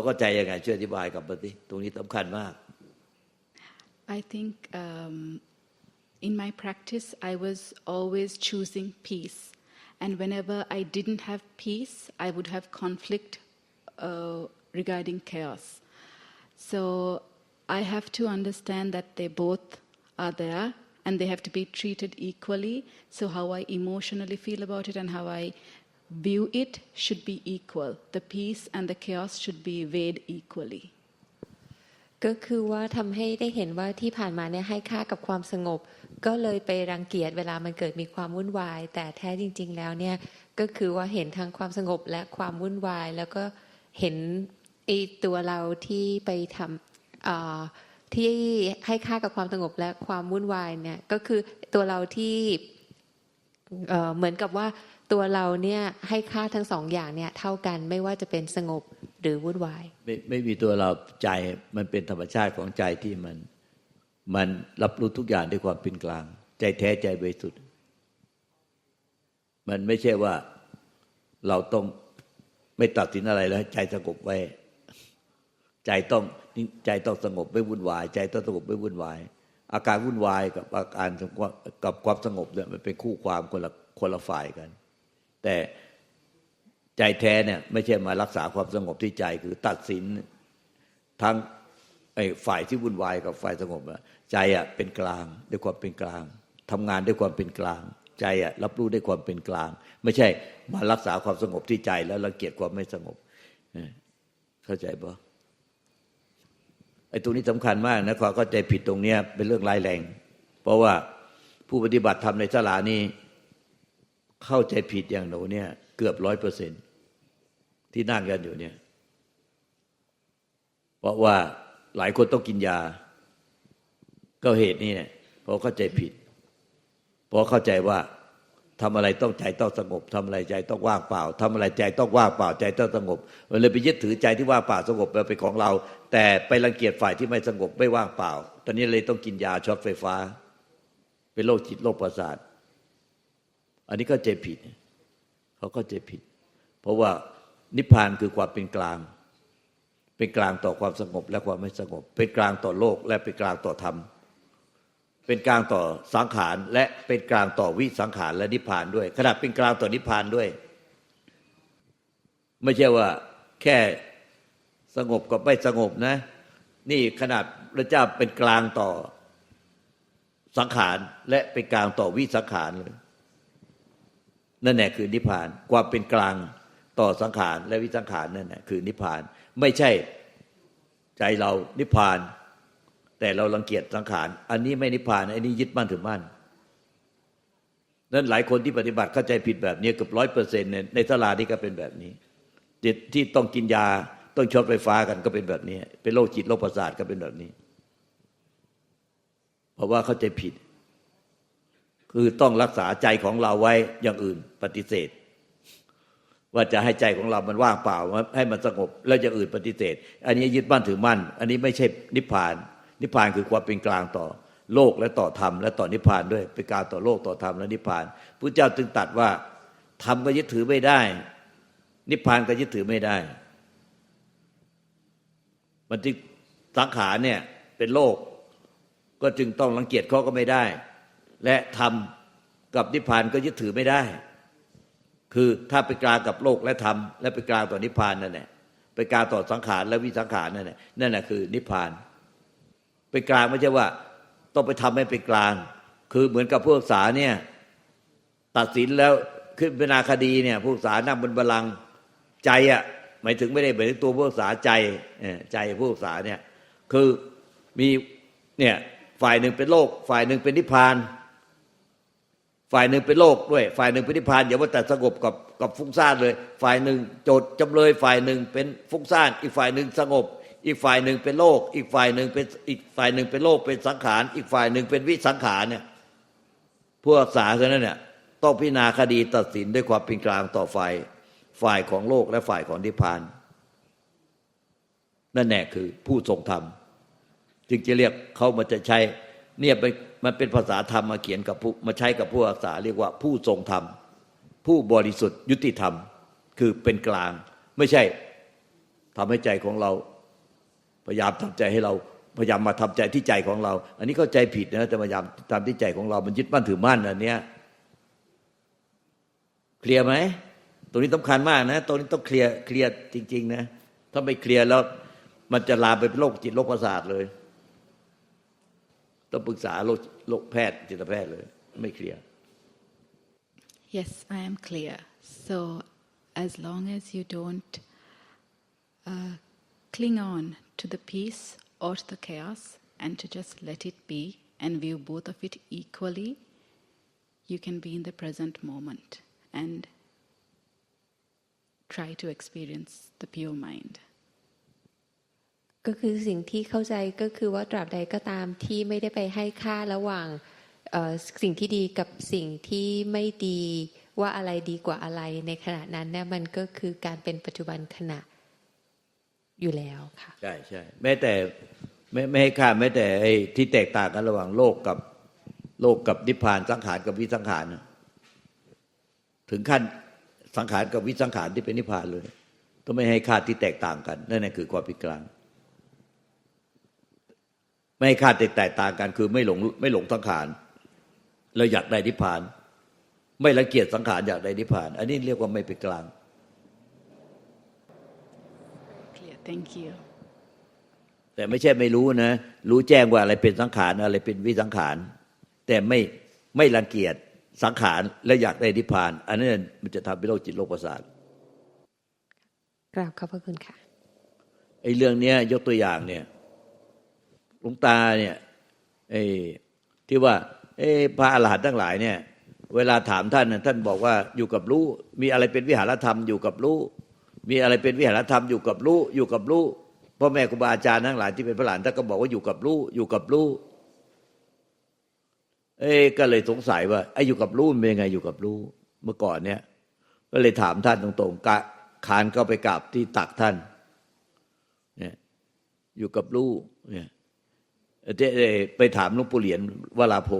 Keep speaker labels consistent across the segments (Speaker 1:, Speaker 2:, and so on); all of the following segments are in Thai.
Speaker 1: เขาก็ใจยังไงช่วยอธิบายกับปฏิตรงนี้สำคัญมาก
Speaker 2: I think um, in my practice, I was always choosing peace. And whenever I didn't have peace, I would have conflict uh, regarding chaos. So I have to understand that they both are there and they have to be treated equally. So, how I emotionally feel about it and how I view it should be equal. The peace and the chaos should be weighed equally.
Speaker 3: ก็คือว่าทำให้ได้เห็นว่าที่ผ่านมาเนี่ยให้ค่ากับความสงบ ก็เลยไปรังเกียจเวลามันเกิดมีความวุ่นวาย แต่แท้จริง ๆ แล้วเนี่ยก็คือว่าเห็นทั้งความสงบและความวุ่นวาย แล้วก็เห็นไอตัวเราที่ไปทำอ่าที่ให้ค่ากับความสงบและความวุ่นวายเนี่ยก็คือตัวเราที่เอ่อเหมือนกับว่า ตัวเราเนี่ยให้ค่าทั้งสองอย่างเนี่ยเท่ากันไม่ว่าจะเป็นสงบหรือวุ่นวาย
Speaker 1: ไม่ไม่มีตัวเราใจมันเป็นธรรมชาติของใจที่มัน มันรับรู้ทุกอย่างด้วยความเป็นกลาง ใจแท้ใจบริสุทธิ์มันไม่ใช่ว่าเราต้องไม่ตัดสินอะไรแล้ว ใจสงบไว้ ใจต้องใจต้องสงบไม่วุ่นวาย ใจต้องสงบไม่วุ่นวาย อาการวุ่นวายกับอาการกับความสงบเนี่ยมันเป็นคู่ความคนละคนละฝ่ายกัน แต่ใจแท้เนี่ยไม่ใช่มารักษาความสงบที่ใจคือตัดสินทั้งไอ้ฝ่ายที่วุ่นวายกับฝ่ายสงบอะใจอะเป็นกลางด้วยความเป็นกลางทำงานด้วยความเป็นกลาง ใจอะรับรู้ด้วยความเป็นกลาง ไม่ใช่มารักษาความสงบที่ใจแล้วรังเกียจความไม่สงบเข้าใจปะไอ้ตรงนี้สำคัญมากนะความเข้าใจผิดตรงเนี้ยเป็นเรื่องร้ายแรง เพราะว่าผู้ปฏิบัติธรรมในศาลานี้ เข้าใจผิดอย่างหนูเนี่ย เกือบร้อยเปอร์เซ็นที่นั่งกันอยู่เนี่ย เพราะว่าหลายคนต้องกินยา ก็เหตุนี้เนี่ยเพราะเข้าใจผิดเพราะเข้าใจว่าทำอะไรต้องใจต้องสงบทำอะไรใจต้องว่างเปล่าทำอะไรใจต้องว่างเปล่าใจต้องสงบมันเลยไปยึดถือใจที่ว่างเปล่าสงบเป็นของเรา แต่ไปรังเกียจฝ่ายที่ไม่สงบไม่ว่างเปล่า ตอนนี้เลยต้องกินยาช็อตไฟฟ้า เป็นโรคจิตโรคประสาท อันนี้ก็ใจผิดเขาก็ใจผิด เพราะว่านิพพานคือความเป็นกลาง เป็นกลางต่อความสงบและความไม่สงบ เป็นกลางต่อโลกและเป็นกลางต่อธรรม เป็นกลางต่อสังขารและเป็นกลางต่อวิสังขารและนิพพานด้วยขนาดเป็นกลางต่อนิพพานด้วย ไม่ใช่ว่าแค่สงบกับไม่สงบนะ นี่ขนาดพระเจ้าเป็นกลางต่อสังขารและเป็นกลางต่อวิสังขารเลย นั่นแหละคือนิพพาน ความเป็นกลางต่อสังขารและวิสังขารนั่นแหละคือนิพพาน ไม่ใช่ใจเรานิพพาน แต่เรารังเกียจสังขาร อันนี้ไม่นิพพานอันนี้ยึดมั่นถือมั่นนั้นหลายคนที่ปฏิบัติเข้าใจผิดแบบนี้เกือบร้อยเปอร์เซ็นต์ในตลาดนี่ก็เป็นแบบนี้ที่ต้องกินยาต้องช็อตไฟฟ้ากันก็เป็นแบบนี้ เป็นโรคจิตโรคประสาทก็เป็นแบบนี้ เพราะว่าเข้าใจผิด คือต้องรักษาใจของเราไว้อย่างอื่นปฏิเสธ ว่าจะให้ใจของเรามันว่างเปล่าให้มันสงบแล้วอย่างอื่นปฏิเสธ อันนี้ยึดมั่นถือมั่น อันนี้ไม่ใช่นิพพาน นิพพานคือความเป็นกลางต่อโลกและต่อธรรมและต่อนิพพานด้วยเป็นกลางต่อโลกต่อธรรมและนิพพานพระเจ้าจึงตัดว่าธรรมก็ยึดถือไม่ได้ นิพพานก็ยึดถือไม่ได้ มันจึงสังขารเนี่ยเป็นโลก ก็จึงต้องรังเกียจเขาก็ไม่ได้ และธรรมกับนิพพานก็ยึดถือไม่ได้ คือถ้าไปกลางกับโลกและธรรมและไปกลางต่อนิพพานนั่นแหละไปกลางต่อสังขารและวิสังขารนั่นแหละนั่นแหละคือนิพพาน ไปกลางไม่ใช่ว่า ต้องไปทำให้เป็นกลาง คือเหมือนกับผู้ศึกษาเนี่ยตัดสินแล้วขึ้นเป็นนาคดีเนี่ยผู้ศึกษานั่งบนบัลลังก์ใจอะหมายถึงไม่ได้หมายถึงตัวผู้ศึกษาใจใจผู้ศึกษาเนี่ยคือมีเนี่ยฝ่ายหนึ่งเป็นโลก ฝ่ายหนึ่งเป็นนิพพาน ฝ่ายหนึ่งเป็นโลกด้วย ฝ่ายหนึ่งเป็นนิพพานอย่าว่าแต่สงบกับกับฟุ้งซ่านเลย ฝ่ายหนึ่งโจทย์จำเลย ฝ่ายหนึ่งเป็นฟุ้งซ่าน อีกฝ่ายหนึ่งสงบ อีกฝ่ายหนึ่งเป็นโลก อีกฝ่ายหนึ่งเป็นอีกฝ่ายหนึ่งเป็นโลกเป็นสังขาร อีกฝ่ายหนึ่งเป็นวิสังขารเนี่ยผู้รักษาเท่านั้นเนี่ยต้องพิจารณาคดีตัดสินด้วยความเป็นกลางต่อฝ่ายฝ่ายของโลกและฝ่ายของนิพพาน นั่นแน่คือผู้ทรงธรรมจึงจะเรียกเขามันจะใช้ เนี่ยมันเป็นภาษาธรรมมาเขียนกับผู้มาใช้กับผู้รักษาเรียกว่าผู้ทรงธรรม ผู้บริสุทธิ์ยุติธรรม คือเป็นกลาง ไม่ใช่ทำให้ใจของเรา พยายามทำใจให้เราพยายามมาทำใจที่ใจของเรา อันนี้เข้าใจผิดนะแต่พยายามทำที่ใจของเรา มันยึดมั่นถือมั่นอันเนี้ยเคลียร์ไหมตรงนี้สำคัญมากนะตรงนี้ต้องเคลียร์เคลียร์จริง ๆ นะ ถ้าไม่เคลียร์แล้วมันจะลามไปเป็นโรคจิตโรคประสาทเลย ต้องปรึกษาโรคโรคแพทย์จิตแพทย์เลย ไม่เคลียร์
Speaker 2: Yes, I am clear. So, as long as you don't uh, cling on to the peace or to the chaos and to just let it be and view both of it equally, you can be in the present moment and try to experience the pure mind.
Speaker 3: ก็คือสิ่งที่เข้าใจก็คือว่าตราบใดก็ตามที่ไม่ได้ไปให้ค่าระหว่างสิ่งที่ดีกับสิ่งที่ไม่ดีว่าอะไรดีกว่าอะไรในขณะนั้นเนี่ยมันก็คือการเป็นปัจจุบันขณะอยู่แล้วค่ะ
Speaker 1: ใช่ใช่แม้แต่ไม่ไม่ให้ค่าแม้แต่ไอ้ที่แตกต่างกันระหว่างโลกกับโลกกับนิพพานสังขารกับวิสังขารถึงขั้นสังขารกับวิสังขารที่เป็นนิพพานเลยต้องไม่ให้ค่าที่แตกต่างกันนั่นแหละคือความเป็นกลาง ไม่ให้ค่าแตกต่างกัน คือไม่หลงไม่หลงสังขารเราอยากได้นิพพาน ไม่ละเกียจสังขารอยากได้นิพพาน อันนี้เรียกว่าไม่เป็นกลาง
Speaker 2: Clear. Thank you.
Speaker 1: แต่ไม่ใช่ไม่รู้นะ รู้แจ้งว่าอะไรเป็นสังขารอะไรเป็นวิสังขาร แต่ไม่ไม่รังเกียจสังขารและอยากได้นิพพาน อันนั้นมันจะทำให้โรคจิตโรคประสาท
Speaker 3: กราบขอบพระคุณค่ะ
Speaker 1: ไอ้เรื่องเนี้ยยกตัวอย่างเนี่ย หลวงตาเนี่ยไอ้ที่ว่าไอ้พระอรหันต์ทั้งหลายเนี่ย เวลาถามท่านท่านบอกว่าอยู่กับรู้ มีอะไรเป็นวิหารธรรมอยู่กับรู้ มีอะไรเป็นวิหารธรรมอยู่กับรู้ อยู่กับรู้พ่อแม่ครูบาอาจารย์ทั้งหลายที่เป็นพระหลานท่านก็บอกว่าอยู่กับรู้ อยู่กับรู้ เอ้ก็เลยสงสัยว่าไอ้อยู่กับรู้เป็นยังไงอยู่กับรู้ เมื่อก่อนเนี่ย ก็เลยถามท่านตรงๆกะคานเข้าไปกราบที่ตักท่าน เนี่ย อยู่กับลูกเนี่ย ไปถามหลุงปู่เหรียญวราโพ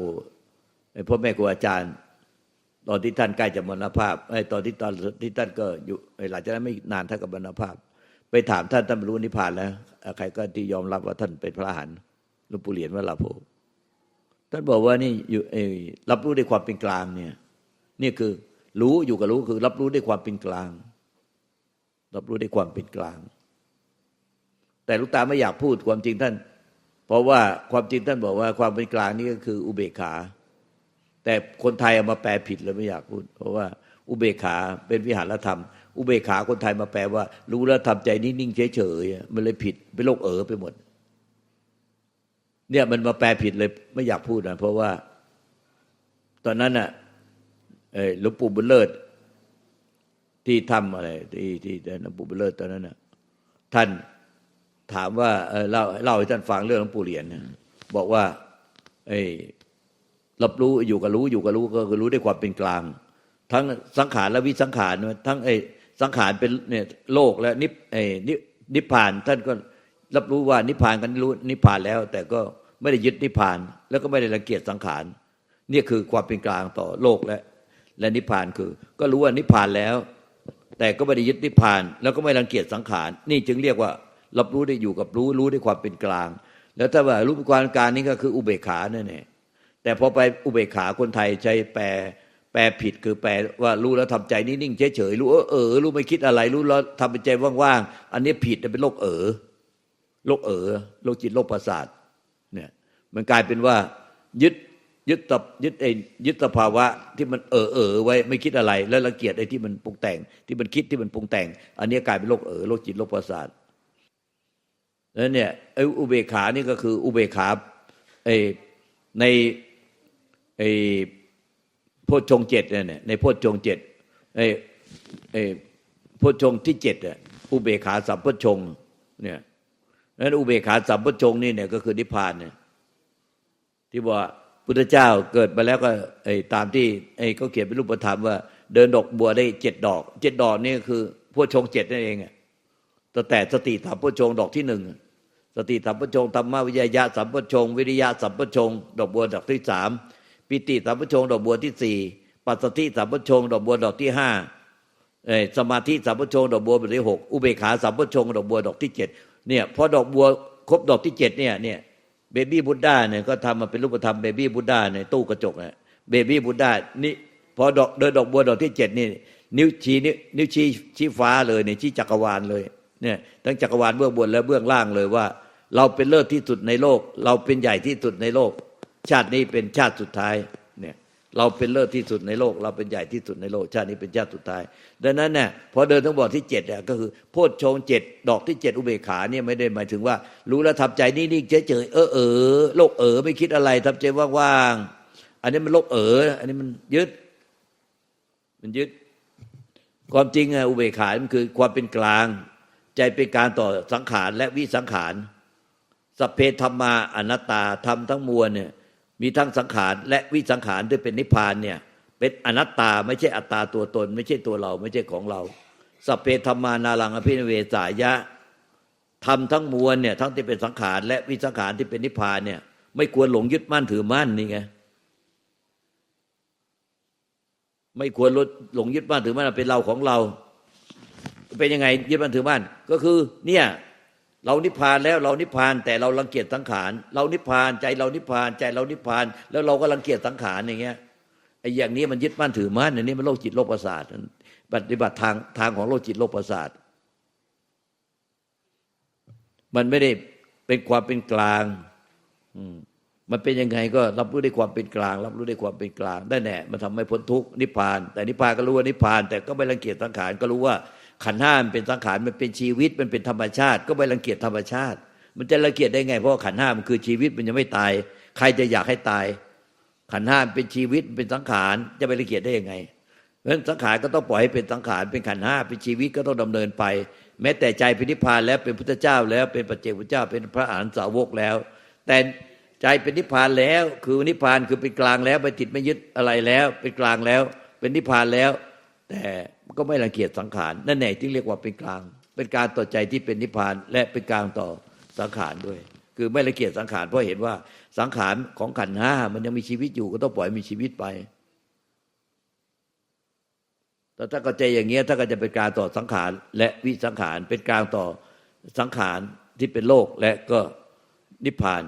Speaker 1: พ่อแม่ครูอาจารย์ ตอนที่ท่านใกล้จะมรณภาพไอ้ตอนที่ตอนที่ท่านก็อยู่หลังจากนั้นไม่นานท่านก็มรณภาพ ไปถามท่านท่านรรลุนิพพานแล้วใครก็ที่ยอมรับว่าท่านเป็นพระอรหันต์หลุงปู่เหรียญวราโพท่านบอกว่านี่อยู่รับรู้ด้วยความเป็นกลางเนี่ยนี่คือรู้อยู่กับรู้คือ รับรู้ด้วยความเป็นกลาง รับรู้ด้วยความเป็นกลาง แต่ลูกตาไม่อยากพูดความจริงท่าน เพราะว่าความจริงท่านบอกว่าความเป็นกลางนี่ก็คืออุเบกขา แต่คนไทยเอามาแปลผิดเลยไม่อยากพูด เพราะว่าอุเบกขาเป็นวิหารธรรม อุเบกขาคนไทยมาแปลว่า รู้แล้วทำใจนิ่งๆเฉยๆมันเลยผิดเป็นโรคเอ๋อไปหมด เนี่ยมันมาแปลผิดเลยไม่อยากพูดนะเพราะว่า ตอนนั้นน่ะหลวงปู่บุญเลิศที่ทำอะไร ที่ที่หลวงปู่บุญเลิศตอนนั้นน่ะท่าน ถามว่าเล่าเล่าให้ท่านฟังเรื่องหลวงปู่เหรียญบอกว่าไอ้รับรู้อยู่กับรู้อยู่กับรู้ก็คือรู้ด้วยความเป็นกลาง ทั้งสังขารและวิสังขารทั้งไอ้สังขารเป็นเนี่ยโลกและนิพไอ้นิพพานท่านก็รับรู้ว่านิพพานกันรู้นิพพานแล้ว แต่ก็ไม่ได้ยึดนิพพาน แล้วก็ไม่ได้รังเกียจสังขารนี่คือความเป็นกลางต่อโลกและ และนิพพานคือ ก็รู้ว่านิพพานแล้ว แต่ก็ไม่ได้ยึดนิพพาน แล้วก็ไม่รังเกียจสังขาร นี่จึงเรียกว่า รับรู้ได้อยู่กับรู้รู้ด้วยความเป็นกลาง แล้วถ้าว่ารู้ความกลางนี่ก็คืออุเบกขานั่นเองแต่พอไปอุเบกขาคนไทยใช้แปลแปลผิดคือแปลว่ารู้แล้วทำใจนิ่งเฉยๆรู้เออเออรู้ไม่คิดอะไร รู้แล้วทำเป็นใจว่างๆอันนี้ผิดเป็นโรคเออโรคเออโรคจิตโรคประสาทเนี่ยมันกลายเป็นว่ายึดยึดตับยึดไอ้ยึดสภาวะที่มันเออเออไว้ไม่คิดอะไร แล้วละเกียดไอ้ที่มันปรุงแต่งที่มันคิดที่มันปรุงแต่ง อันนี้กลายเป็นโรคเออโรคจิตโรคประสาท แล้วเนี่ยไอ้อุเบกขานี่ก็คือ อุเบกขาไอ้ในไอ้โพชฌงเจ็ดเนี่ยในโพชฌงเจ็ดไอ้ไอ้โพชฌงที่เจ็ดอะอุเบกขาสัมโพชฌงเนี่ยนั้นอุเบกขาสัมโพชฌงนี่เนี่ยก็คือนิพพานเนี่ยที่ว่าพุทธเจ้าเกิดมาแล้วก็ไอ้ตามที่ไอ้เขาเขียนเป็นรูปธรรมว่า เดินดอกบัวได้เจ็ดดอกเจ็ดดอกนี่คือโพชงเจ็ดนั่นเองอะ ตั้งแต่สติธรรมโพชงดอกที่หนึ่งสติสัมปชงธรรมวิยายะสัมปชง วิริยะสัมปชง ดอกบัวดอกที่สามปิติสัมปชง ดอกบัวที่สี่ปัสสติสัมปชง ดอกบัวดอกที่ห้าสมาธิสัมปชง ดอกบัวดอกที่หกอุเบกขาสัมปชง ดอกบัวดอกที่เจ็ดเนี่ยพอดอกบัวครบดอกที่เจ็ดเนี่ยเนี่ยเบบี้บุตดาเนี่ยก็ทำมาเป็นรูปธรรมเบบี้บุตดาในตู้กระจกนะเบบี้บุตดานี่พอดอกเดินดอกบัวดอกที่เจ็ดนี่นิ้วชี้นิ้วชี้ชี้ฟ้าเลยเนี่ยชี้จักรวาลเลย เนี่ยทั้งจักรวาลเบื้องบนและเบื้องล่างเลยว่า เราเป็นเลิศที่สุดในโลก เราเป็นใหญ่ที่สุดในโลก ชาตินี้เป็นชาติสุดท้ายเนี่ยเราเป็นเลิศที่สุดในโลก เราเป็นใหญ่ที่สุดในโลก ชาตินี้เป็นชาติสุดท้าย ดังนั้นเนี่ยพอเดินทั้งบอดที่เจ็ดเนี่ยก็คือโพชฌงเจ็ดดอกที่เจ็ดอุเบกขาเนี่ยไม่ได้หมายถึงว่า รู้แล้วทำใจนิ่งๆเฉยเออเออโลกเออไม่คิดอะไรทำใจว่างๆอันนี้มันโลกเอออันนี้มันยึด มันยึด ความจริงอะอุเบกขามันคือความเป็นกลาง ใจเป็นกางต่อสังขารและวิสังขารสัพเพธรรมาอนัตตาธรรมทั้งมวลเนี่ยมีทั้งสังขารและวิสังขารด้วยเป็นนิพพานเนี่ยเป็นอนัตตาไม่ใช่อัตตาตัวตน ไม่ใช่ตัวเรา ไม่ใช่ของเราสัพเพธรรมานารังอภินเวสายะธรรมทั้งมวลเนี่ยทั้งที่เป็นสังขารและวิสังขารที่เป็นนิพพานเนี่ย ไม่ควรหลงยึดมั่นถือมั่นนี่ไงไม่ควรลดหลงยึดมั่นถือมั่นเป็นเราของเรา เป็นยังไงยึดมั่นถือมั่นก็คือเนี่ยเรานิพพานแล้วเรานิพพานแต่เรารังเกียจสังขารเรานิพพานใจเรานิพพานใจเรานิพพาน แล้วเราก็รังเกียจสังขารอย่างเงี้ยไอ้อย่างนี้มันยึดมั่นถือมั่นอันนี้มันโรคจิตโรคประสาทปฏิบัติทางทางของโรคจิตโรคประสาท มันไม่ได้เป็นความเป็นกลางมันเป็นยังไงก็รับรู้ได้ความเป็นกลาง รับรู้ได้ความเป็นกลางได้แน่มันทำให้พ้นทุกข์นิพพาน แต่นิพพานก็รู้ว่านิพพาน แต่ก็ไม่รังเกียจสังขารก็รู้ว่า ขันห้ามันเป็นสังขารมันเป็นชีวิตมันเป็นธรรมชาติ ก็ไม่รังเกียจธรรมชาติ มันจะรังเกียจได้ไงเพราะขันห้ามันคือชีวิตมันยังไม่ตาย ใครจะอยากให้ตาย ขันห้ามเป็นชีวิตเป็นสังขารจะไปรังเกียจได้ยังไงเพราะฉะนั้นสังขารก็ต้องปล่อยให้เป็นสังขารเป็นขันห้าเป็นชีวิตก็ต้องดำเนินไป แม้แต่ใจเป็นนิพพานแล้วเป็นพุทธเจ้าแล้วเป็นปัจเจกพุทธเจ้าเป็นพระอรหันตสาวกแล้ว แต่ใจเป็นนิพพานแล้ว คือนิพพานคือเป็นกลางแล้วไม่ติดไม่ยึดอะไรแล้ว เป็นกลางแล้ว เป็นนิพพานแล้ว แต่ ก็ไม่รังเกียจสังขารนั่นแหละที่เรียกว่าเป็นกลาง เป็นการต่อใจที่เป็นนิพพาน และเป็นกลางต่อสังขารด้วย คือไม่รังเกียจสังขารเพราะเห็นว่าสังขารของขันห้ามันยังมีชีวิตอยู่ก็ต้องปล่อยมีชีวิตไปแต่ถ้าเข้าใจอย่างเงี้ยถ้าก็จะเป็นการต่อสังขาร และวิสังขารเป็นกลางต่อสังขารที่เป็นโลกและก็นิพพาน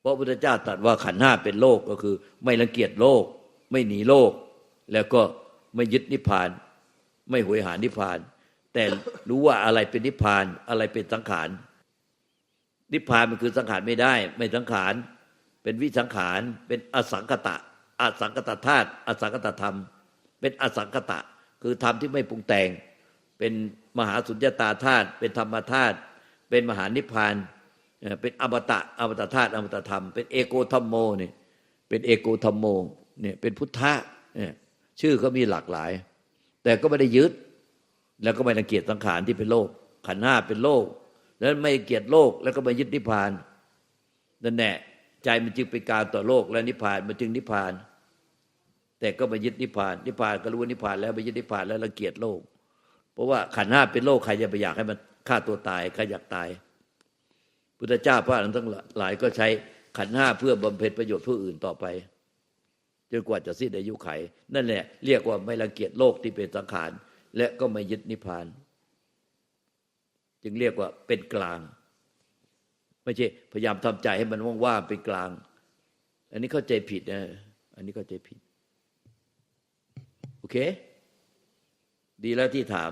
Speaker 1: เพราะพุทธเจ้าตรัสว่าขันห้าเป็นโลกก็คือ ไม่รังเกียจโลก ไม่หนีโลก แล้วก็ไม่ยึดนิพพาน ไม่หวยหานิพพาน แต่รู้ว่าอะไรเป็นนิพพานอะไรเป็นสังขารนิพพานมันคือสังขารไม่ได้ ไม่สังขารเป็นวิสังขารเป็นอสังกตะอสังกตธาตุอสังกตธรรม เป็นอสังกตะ คือธรรมที่ไม่ปรุงแต่ง เป็นมหาสุญญตาธาตุเป็นธรรมธาตุเป็นมหานิพพานเป็นอมตะอมตะธาตุอมตะธรรม เป็นเอโกธรรมโมเนี่ยเป็นเอโกธรรมโมเนี่ยเป็นพุทธะเนี่ย ชื่อเขามีหลากหลาย แต่ก็ไม่ได้ยึด แล้วก็ไม่รังเกียจสังขารที่เป็นโลก ขันห้าเป็นโลก แล้วไม่เกียดโลกแล้วก็ไม่ยึดนิพพานนั่นแหละใจมันจึงเป็นการต่อโลกและนิพพานมันจึงนิพพาน แต่ก็ไม่ยึดนิพพาน นิพพานก็รู้ว่านิพพานแล้วไม่ยึดนิพพานแล้วรังเกียจโลก เพราะว่าขันห้าเป็นโลกใครจะไปอยากให้มันฆ่าตัวตายใครอยากตาย พุทธเจ้าพระอรหันต์ทั้งหลายก็ใช้ขันห้าเพื่อบำเพ็ญประโยชน์ผู้อื่นต่อไป จนกว่าจะสิ้นอายุไข นั่นแหละเรียกว่าไม่รังเกียจโลกที่เป็นสังขาร และก็ไม่ยึดนิพพาน จึงเรียกว่าเป็นกลาง ไม่ใช่พยายามทำใจให้มันว่างๆเป็นกลาง อันนี้เข้าใจผิดนะอันนี้เข้าใจผิด โอเค ดีแล้วที่ถาม